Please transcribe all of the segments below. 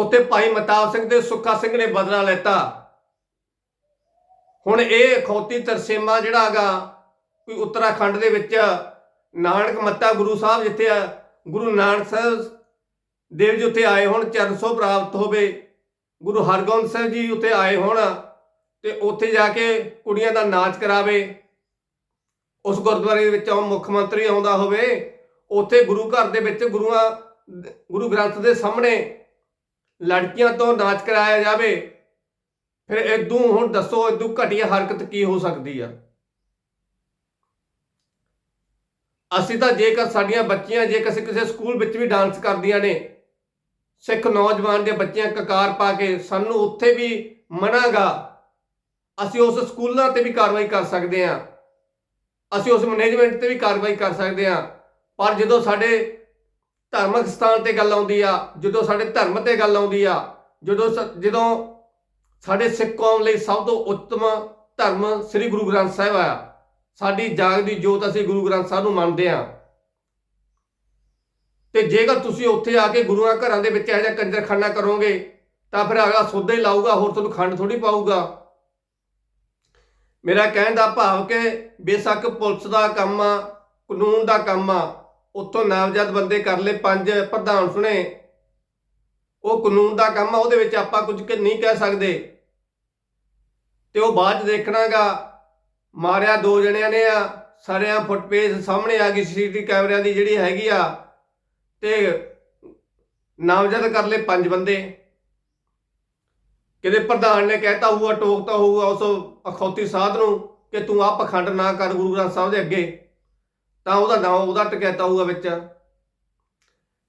ਉੱਥੇ ਭਾਈ ਮਤਾਬ ਸਿੰਘ ਤੇ ਸੁੱਖਾ ਸਿੰਘ ਨੇ ਬਦਲਾ ਲੈਤਾ। ਹੁਣ ਇਹ ਖੌਤੀ ਤਰਸੇਮਾ ਜਿਹੜਾ ਹੈਗਾ ਕੋਈ ਉੱਤਰਾਖੰਡ ਦੇ ਵਿੱਚ ਨਾਨਕ ਮੱਤਾ ਗੁਰੂ ਸਾਹਿਬ ਜਿੱਥੇ ਆ, ਗੁਰੂ ਨਾਨਕ ਸਾਹਿਬ ਦੇਵ ਜੀ ਉੱਥੇ ਆਏ ਹੁਣ, ਚਰਨ ਸੋ ਪ੍ਰਾਪਤ ਹੋਵੇ, ਗੁਰੂ ਹਰਗੋਬਿੰਦ ਸਾਹਿਬ ਜੀ ਉੱਥੇ ਆਏ ਹੋਣ ਤੇ ਉੱਥੇ ਜਾ ਕੇ ਕੁੜੀਆਂ ਦਾ ਨਾਚ ਕਰਾਵੇ। ਉਸ ਗੁਰਦੁਆਰੇ ਦੇ ਵਿੱਚ ਉਹ ਮੁੱਖ ਮੰਤਰੀ ਆਉਂਦਾ ਹੋਵੇ, ਉੱਥੇ ਗੁਰੂ ਘਰ ਦੇ ਵਿੱਚ ਗੁਰੂਆਂ, ਗੁਰੂ ਗ੍ਰੰਥ ਦੇ ਸਾਹਮਣੇ ਲੜਕੀਆਂ ਤੋਂ ਨਾਚ ਕਰਾਇਆ ਜਾਵੇ, ਫਿਰ ਇਦੋਂ ਹੁਣ ਦੱਸੋ ਇਦੋਂ ਘਟੀਆ ਹਰਕਤ ਕੀ ਹੋ ਸਕਦੀ ਆ? ਅਸੀਂ ਤਾਂ ਜੇਕਰ ਸਾਡੀਆਂ ਬੱਚੀਆਂ, ਜੇ ਕਿਸੇ ਕਿਸੇ ਸਕੂਲ ਵਿੱਚ ਵੀ ਡਾਂਸ ਕਰਦੀਆਂ ਨੇ, ਸਿੱਖ ਨੌਜਵਾਨ ਦੇ ਬੱਚਿਆਂ ਕਕਾਰ ਪਾ ਕੇ ਸਾਨੂੰ ਉੱਥੇ ਵੀ ਮਨਾਗਾ, ਅਸੀਂ ਉਸ ਸਕੂਲਾਂ ਤੇ ਵੀ ਕਾਰਵਾਈ ਕਰ ਸਕਦੇ ਹਾਂ। ਅਸੀਂ ਉਸ ਮੈਨੇਜਮੈਂਟ ਤੇ ਵੀ ਕਾਰਵਾਈ ਕਰ ਸਕਦੇ ਹਾਂ। ਪਰ ਜਦੋਂ ਸਾਡੇ ਧਾਰਮਿਕ ਸਥਾਨ ਤੇ ਗੱਲ ਆਉਂਦੀ ਆ, ਜਦੋਂ ਸਾਡੇ ਧਰਮ ਤੇ ਗੱਲ ਆਉਂਦੀ ਆ, ਜਦੋਂ ਜਦੋਂ ਸਾਡੇ ਸਿੱਖ ਕੌਮ ਲਈ ਸਭ ਤੋਂ ਉੱਤਮ ਧਰਮ ਸ੍ਰੀ ਗੁਰੂ ਗ੍ਰੰਥ ਸਾਹਿਬ ਆ ਸਾਡੀ ਜਾਗਦੀ ਜੋਤ ਅਸੀਂ ਗੁਰੂ ਗ੍ਰੰਥ ਸਾਹਿਬ ਨੂੰ ਮੰਨਦੇ ਆ ਤੇ ਜੇਕਰ ਤੁਸੀਂ ਉੱਥੇ ਆ ਕੇ ਗੁਰੂਆਂ ਘਰਾਂ ਦੇ ਵਿੱਚ ਇਹੋ ਜਿਹਾ ਕੰਜਰਖਾਨਾ ਕਰੋਗੇ, ਤਾਂ ਫਿਰ ਅਗਲਾ ਸੋਧਾ ਹੀ ਲਾਊਗਾ, ਹੋਰ ਤੁਹਾਨੂੰ ਖੰਡ ਥੋੜੀ ਪਾਊਗਾ। ਮੇਰਾ ਕਹਿਣ ਦਾ ਭਾਵ ਕਿ ਬੇਸ਼ੱਕ ਪੁਲਿਸ ਦਾ ਕੰਮ ਆ, ਕਾਨੂੰਨ ਦਾ ਕੰਮ ਆ ਉੱਥੋਂ ਨਾਮਜ਼ਦ ਬੰਦੇ ਕਰ ਲਏ, ਪੰਜ ਪ੍ਰਧਾਨ ਸੁਣੇ। ਉਹ ਕਾਨੂੰਨ ਦਾ ਕੰਮ ਆ, ਉਹਦੇ ਵਿੱਚ ਆਪਾਂ ਕੁਝ ਨਹੀਂ ਕਹਿ ਸਕਦੇ। ਤੇ ਉਹ ਬਾਅਦ ਚ ਦੇਖਣਾਗਾ, ਮਾਰਿਆ ਦੋ ਜਣਿਆਂ ਨੇ ਆ, ਸਾਰਿਆਂ ਫੁੱਟਪੇਜ ਸਾਹਮਣੇ ਆ ਗਈ ਸੀਸੀਟੀਵੀ ਕੈਮਰਿਆਂ ਦੀ ਜਿਹੜੀ ਹੈਗੀ ਆ। ਤੇ ਨਾਮਜ਼ਦ ਕਰ ਲਏ ਪੰਜ ਬੰਦੇ। ਕਿਤੇ ਪ੍ਰਧਾਨ ਨੇ ਕਹਿਤਾ ਹੋਊਗਾ, ਟੋਕਤਾ ਹੋਊਗਾ ਉਸ ਅਖੌਤੀ ਸਾਧ ਨੂੰ ਕਿ ਤੂੰ ਆ ਪਖੰਡ ਨਾ ਕਰ ਗੁਰੂ ਗ੍ਰੰਥ ਸਾਹਿਬ ਦੇ ਅੱਗੇ। ਤਾਂ ਉਹਦਾ ਨਾਮ ਉਹਦਾ ਟਕੈਤਾ ਹੋਊਗਾ ਵਿੱਚ।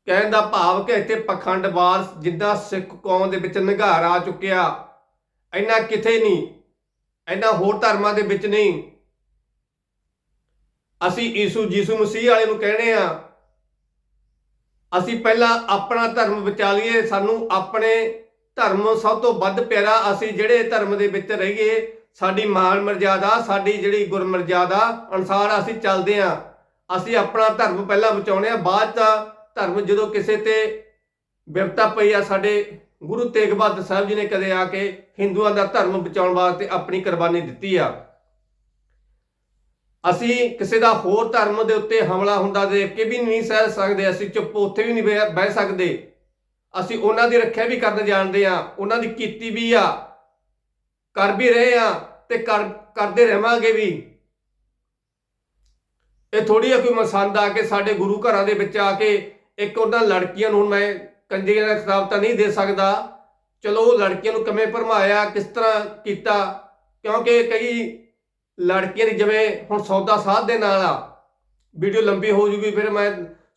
ਕਹਿਣ ਦਾ ਭਾਵ ਕਿ ਇੱਥੇ ਪਖੰਡਵਾਦ ਜਿੱਦਾਂ ਸਿੱਖ ਕੌਮ ਦੇ ਵਿੱਚ ਨਿਘਾਰ ਆ ਚੁੱਕਿਆ। ਇੰਨਾ ਕਿਥੇ ਨਹੀਂ, ਇੰਨਾ ਹੋਰ ਧਰਮਾਂ ਦੇ ਵਿੱਚ ਨਹੀਂ। ਅਸੀਂ ਈਸੂ ਜੀਸੂ ਮਸੀਹ ਵਾਲੇ ਨੂੰ ਕਹਿੰਦੇ ਆ ਅਸੀਂ ਪਹਿਲਾਂ ਆਪਣਾ ਧਰਮ ਵਿਚਾਲੀਏ ਸਾਨੂੰ ਆਪਣੇ ਧਰਮ ਸਭ ਤੋਂ ਵੱਧ ਪਿਆਰਾ ਅਸੀਂ ਜਿਹੜੇ ਧਰਮ ਦੇ ਵਿੱਚ ਰਹੀਏ, ਸਾਡੀ ਮਾਨ ਮਰਜ਼ਾਦਾ, ਸਾਡੀ ਜਿਹੜੀ ਗੁਰਮਰਜ਼ਾਦਾ ਅਨਸਾਰ ਅਸੀਂ ਚੱਲਦੇ ਆ ਅਸੀਂ ਆਪਣਾ ਧਰਮ ਪਹਿਲਾਂ ਬਚਾਉਣੇ ਆ, ਬਾਅਦ ਤਾਂ ਧਰਮ ਜਦੋਂ ਕਿਸੇ ਤੇ ਵਿਪਤਾ ਪਈ ਆ, ਸਾਡੇ ਗੁਰੂ ਤੇਗ ਬਹਾਦਰ ਸਾਹਿਬ ਜੀ ਨੇ ਕਦੇ ਆ ਕੇ ਹਿੰਦੂਆਂ ਦਾ ਧਰਮ ਬਚਾਉਣ ਵਾਸਤੇ ਆਪਣੀ ਕੁਰਬਾਨੀ ਦਿੱਤੀ ਆ। ਅਸੀਂ ਕਿਸੇ ਦਾ ਹੋਰ ਧਰਮ ਦੇ ਉੱਤੇ ਹਮਲਾ ਹੁੰਦਾ ਦੇਖ ਕੇ ਵੀ ਨਹੀਂ ਸਹਿ ਸਕਦੇ, ਅਸੀਂ ਚੁੱਪ ਉੱਥੇ ਵੀ ਨਹੀਂ ਬਹਿ ਬਹਿ ਸਕਦੇ। ਅਸੀਂ ਉਹਨਾਂ ਦੀ ਰੱਖਿਆ ਵੀ ਕਰਨ ਜਾਣਦੇ ਆ, ਉਹਨਾਂ ਦੀ ਕੀਤੀ ਵੀ ਆ। ਕਰ ਵੀ ਰਹੇ ਆ ਤੇ ਕਰ, ਕਰਦੇ ਰਹਾਂਗੇ ਵੀ। ਇਹ ਥੋੜੀ ਆ ਕੋਈ ਮਸੰਦ ਆ ਕੇ ਸਾਡੇ ਗੁਰੂ ਘਰਾਂ ਦੇ ਵਿੱਚ ਆ ਕੇ ਇੱਕ ਉਹਨਾਂ ਲੜਕੀਆਂ ਨੂੰ ਹੁਣ ਮੈਂ ਕੰਜਰੀਆਂ ਦਾ ਖਿਤਾਬ ਤਾਂ ਨਹੀਂ ਦੇ ਸਕਦਾ। ਚਲੋ ਉਹ ਲੜਕੀਆਂ ਨੂੰ ਕਿਵੇਂ ਭਰਮਾਇਆ, ਕਿਸ ਤਰ੍ਹਾਂ ਕੀਤਾ? ਕਿਉਂਕਿ ਕਈ ਲੜਕੀਆਂ ਦੀ ਜਿਵੇਂ ਹੁਣ ਸੌਦਾ ਸਾਧ ਦੇ ਨਾਲ ਆ, ਵੀਡੀਓ ਲੰਬੀ ਹੋ ਜੂਗੀ, ਫਿਰ ਮੈਂ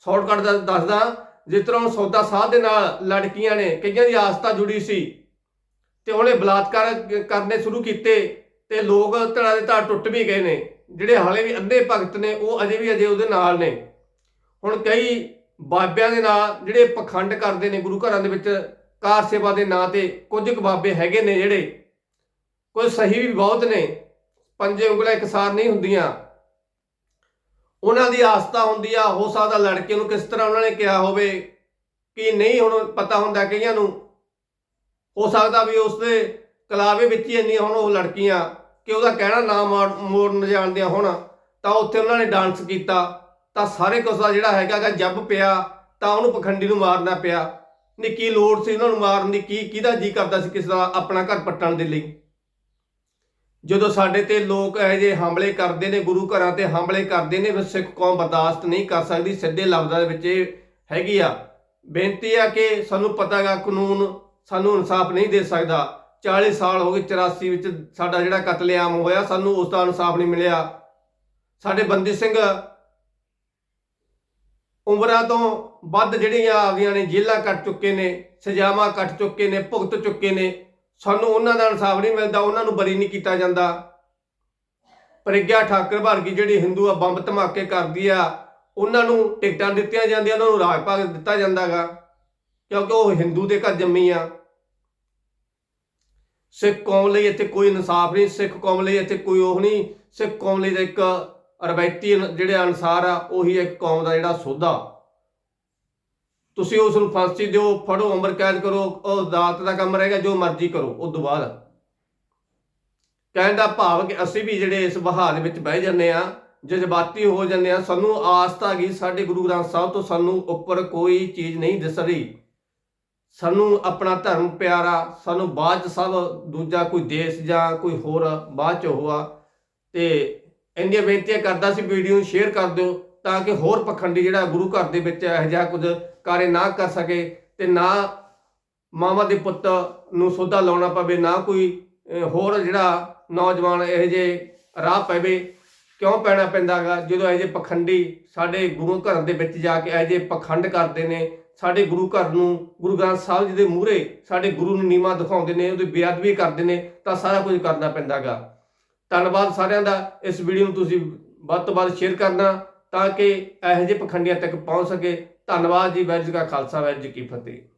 ਸ਼ਾਰਟਕਟ ਦਾ ਦੱਸਦਾ। ਜਿਸ ਤਰ੍ਹਾਂ ਹੁਣ ਸੌਦਾ ਸਾਧ ਦੇ ਨਾਲ ਲੜਕੀਆਂ ਨੇ, ਕਈਆਂ ਦੀ ਆਸਤਾ ਜੁੜੀ ਸੀ ਤੇ ਉਹਨੇ ਬਲਾਤਕਾਰ ਕਰਨੇ ਸ਼ੁਰੂ ਕੀਤੇ ਤੇ ਲੋਕ ਧੜਾ ਦੇ ਧੜ ਟੁੱਟ ਵੀ ਗਏ ਨੇ। ਜਿਹੜੇ ਹਾਲੇ ਵੀ ਅੰਧੇ ਭਗਤ ਨੇ, ਉਹ ਅਜੇ ਵੀ ਅਜੇ ਉਹਦੇ ਨਾਲ ਨੇ। ਹੁਣ ਕਈ ਬਾਬਿਆਂ ਦੇ ਨਾਲ ਜਿਹੜੇ ਪਖੰਡ ਕਰਦੇ ਨੇ, ਗੁਰੂ ਘਰਾਂ ਦੇ ਵਿੱਚ ਕਾਰ ਸੇਵਾ ਦੇ ਨਾਂ ਤੇ ਕੁਝ ਕੁ ਬਾਬੇ ਹੈਗੇ ਨੇ ਜਿਹੜੇ ਕੋਈ ਸਹੀ ਵੀ ਬਹੁਤ ਨੇ, ਪੰਜੇ ਉਂਗਲਾਂ ਇਕਸਾਰ ਨਹੀਂ ਹੁੰਦੀਆਂ। ਉਹਨਾਂ ਦੀ ਆਸਥਾ ਹੁੰਦੀ ਆ, ਹੋ ਸਕਦਾ ਲੜਕੇ ਨੂੰ ਕਿਸ ਤਰ੍ਹਾਂ ਉਹਨਾਂ ਨੇ ਕਿਹਾ ਹੋਵੇ ਕਿ ਨਹੀਂ, ਹੁਣ ਪਤਾ ਹੁੰਦਾ ਕਈਆਂ ਨੂੰ। ਹੋ ਸਕਦਾ ਵੀ ਉਸ ਦੇ ਕਲਾਵੇ ਵਿੱਚ ਹੀ ਇੰਨੀਆਂ ਹੁਣ ਉਹ ਲੜਕੀਆਂ ਕਿ ਉਹਦਾ ਕਹਿਣਾ ਨਾ ਮਾਰ- ਮੋੜਨ ਜਾਣਦੀਆਂ ਹੁਣ, ਤਾਂ ਉੱਥੇ ਉਹਨਾਂ ਨੇ ਡਾਂਸ ਕੀਤਾ। ਤਾਂ ਸਾਰੇ ਕੁਛ ਦਾ ਜਿਹੜਾ ਹੈਗਾ ਜੱਬ ਪਿਆ, ਤਾਂ ਉਹਨੂੰ ਪਖੰਡੀ ਨੂੰ ਮਾਰਨਾ ਪਿਆ। ਨਹੀਂ ਕੀ ਲੋੜ ਸੀ ਉਹਨਾਂ ਨੂੰ ਮਾਰਨ ਦੀ, ਕੀ, ਕਿਹਦਾ ਜੀ ਕਰਦਾ ਸੀ ਕਿਸੇ ਦਾ ਆਪਣਾ ਘਰ ਪੱਟਣ ਦੇ ਲਈ? ਜਦੋਂ ਸਾਡੇ ਤੇ ਲੋਕ ਇਹ ਜੇ ਹਮਲੇ ਕਰਦੇ ਨੇ, ਗੁਰੂ ਘਰਾਂ ਤੇ ਹਮਲੇ ਕਰਦੇ ਨੇ, ਫਿਰ ਸਿੱਖ ਕੌਮ ਬਰਦਾਸ਼ਤ ਨਹੀਂ ਕਰ ਸਕਦੀ, ਸਿੱਧੇ ਲਫ਼ਜ਼ਾਂ ਦੇ ਵਿੱਚ ਇਹ ਹੈਗੀ ਆ। ਬੇਨਤੀ ਆ ਕਿ ਸਾਨੂੰ ਪਤਾਗਾ ਕਾਨੂੰਨ ਸਾਨੂੰ ਇਨਸਾਫ ਨਹੀਂ ਦੇ ਸਕਦਾ। 40 ਸਾਲ ਹੋ ਗਏ 84 ਵਿੱਚ ਸਾਡਾ ਜਿਹੜਾ ਕਤਲੇਆਮ ਹੋਇਆ, ਸਾਨੂੰ ਉਸ ਦਾ ਇਨਸਾਫ ਨਹੀਂ ਮਿਲਿਆ। ਸਾਡੇ ਬੰਦੀ ਸਿੰਘ ਉਮਰਾਂ ਤੋਂ ਵੱਧ ਜਿਹੜੀਆਂ ਆਪਦੀਆਂ ਨੇ ਜੇਲਾਂ ਕੱਟ ਚੁੱਕੇ ਨੇ, ਸਜ਼ਾਵਾਂ ਕੱਟ ਚੁੱਕੇ ਨੇ, ਭੁਗਤ ਚੁੱਕੇ ਨੇ, ਸਾਨੂੰ ਉਹਨਾਂ ਦਾ ਇਨਸਾਫ ਨਹੀਂ ਮਿਲਦਾ, ਉਹਨਾਂ ਨੂੰ ਬਰੀ ਨਹੀਂ ਕੀਤਾ ਜਾਂਦਾ। ਪ੍ਰਗਿਆ ਠਾਕਰ ਵਰਗੀ ਜਿਹੜੀ ਹਿੰਦੂ ਆ, ਬੰਬ ਧਮਾਕੇ ਕਰਦੀ ਆ, ਉਹਨਾਂ ਨੂੰ ਟਿਕਟਾਂ ਦਿੱਤੀਆਂ ਜਾਂਦੀਆਂ, ਉਹਨਾਂ ਨੂੰ ਰਾਜ ਭਾਗ ਦਿੱਤਾ ਜਾਂਦਾਗਾ, ਕਿਉਂਕਿ ਉਹ ਹਿੰਦੂ ਦੇ ਘਰ ਜੰਮੀ ਆ। ਸਿੱਖ ਕੌਮ ਲਈ ਇੱਥੇ ਕੋਈ ਇਨਸਾਫ ਨਹੀਂ, ਸਿੱਖ ਕੌਮ ਲਈ ਇੱਥੇ ਕੋਈ ਉਹ ਨਹੀਂ। ਸਿੱਖ ਕੌਮ ਲਈ ਤਾਂ ਇੱਕ ਰਵਾਇਤੀ ਜਿਹੜੇ ਅਨਸਾਰ ਆ, ਉਹੀ ਇੱਕ ਕੌਮ ਦਾ ਜਿਹੜਾ ਸੋਧਾ। ਤੁਸੀਂ ਉਸ ਨੂੰ ਫਾਂਸੀ ਦਿਓ, ਫੜੋ ਉਮਰ ਕੈਦ ਕਰੋ, ਉਹ ਅਦਾਲਤ ਦਾ ਕੰਮ ਰਹੇਗਾ, ਜੋ ਮਰਜ਼ੀ ਕਰੋ ਉਸ ਤੋਂ ਬਾਅਦ। ਕਹਿਣ ਦਾ ਭਾਵ ਕਿ ਅਸੀਂ ਵੀ ਜਿਹੜੇ ਇਸ ਬਹਾਰ ਦੇ ਵਿੱਚ ਬਹਿ ਜਾਂਦੇ ਆ ਜਜ਼ਬਾਤੀ ਹੋ ਜਾਂਦੇ ਆ ਸਾਨੂੰ ਆਸ ਤਾਂ ਗਈ ਸਾਡੇ ਗੁਰੂ ਗ੍ਰੰਥ ਸਾਹਿਬ ਤੋਂ ਸਾਨੂੰ ਉੱਪਰ ਕੋਈ ਚੀਜ਼ ਨਹੀਂ ਦਿਸ ਰਹੀ। ਸਾਨੂੰ ਆਪਣਾ ਧਰਮ ਪਿਆਰਾ, ਸਾਨੂੰ ਬਾਅਦ ਚ ਸਭ ਦੂਜਾ ਕੋਈ ਦੇਸ਼ ਜਾਂ ਕੋਈ ਹੋਰ ਬਾਅਦ ਚ ਹੋਆ। ਤੇ ਇੰਨੀਆਂ ਬੇਨਤੀਆਂ ਕਰਦਾ ਸੀ ਵੀਡੀਓ ਨੂੰ ਸ਼ੇਅਰ ਕਰ ਦਿਓ ਤਾਂ ਕਿ ਹੋਰ ਪਖੰਡੀ ਜਿਹੜਾ ਗੁਰੂ ਘਰ ਦੇ ਵਿੱਚ ਇਹੋ ਜਿਹਾ ਕੁਝ ਕਾਰੇ ਨਾ ਕਰ ਸਕੇ ਤੇ ਨਾ ਮਾਮਾ ਦੇ ਪੁੱਤ ਨੂੰ ਸੋਧਾ ਲਾਉਣਾ ਪਵੇ, ਨਾ ਕੋਈ ਹੋਰ ਜਿਹੜਾ ਨੌਜਵਾਨ ਇਹੋ ਜਿਹੇ ਰਾਹ ਪਵੇ। ਕਿਉਂ ਪੈਣਾ ਪੈਂਦਾਗਾ ਜਦੋਂ ਇਹੋ ਜਿਹੇ ਪਖੰਡੀ ਸਾਡੇ ਗੁਰੂ ਘਰ ਦੇ ਵਿੱਚ ਜਾ ਕੇ ਇਹੋ ਜਿਹੇ ਪਖੰਡ ਕਰਦੇ ਨੇ ਸਾਡੇ ਗੁਰੂ ਘਰ ਨੂੰ, ਗੁਰੂ ਗ੍ਰੰਥ ਸਾਹਿਬ ਜੀ ਦੇ ਮੂਹਰੇ ਸਾਡੇ ਗੁਰੂ ਨੂੰ ਨੀਮਾ ਦਿਖਾਉਂਦੇ ਨੇ, ਉਹਦੀ ਬੇਅਦਬੀ ਕਰਦੇ ਨੇ, ਤਾਂ ਸਾਰਾ ਕੁਝ ਕਰਨਾ ਪੈਂਦਾਗਾ ਧੰਨਵਾਦ ਸਾਰਿਆਂ ਦਾ, ਇਸ ਵੀਡੀਓ ਨੂੰ ਤੁਸੀਂ ਵੱਧ ਤੋਂ ਵੱਧ ਸ਼ੇਅਰ ਕਰਨਾ, ਤਾਂ ਕਿ ਇਹੋ ਜਿਹੇ ਪਖੰਡੀਆਂ ਤੱਕ ਪਹੁੰਚ ਸਕੇ। ਧੰਨਵਾਦ ਜੀ, ਵਾਹਿਗੁਰੂ ਜੀ ਕਾ ਖਾਲਸਾ, ਵਾਹਿਗੁਰੂ ਜੀ ਕੀ ਫਤਿਹ।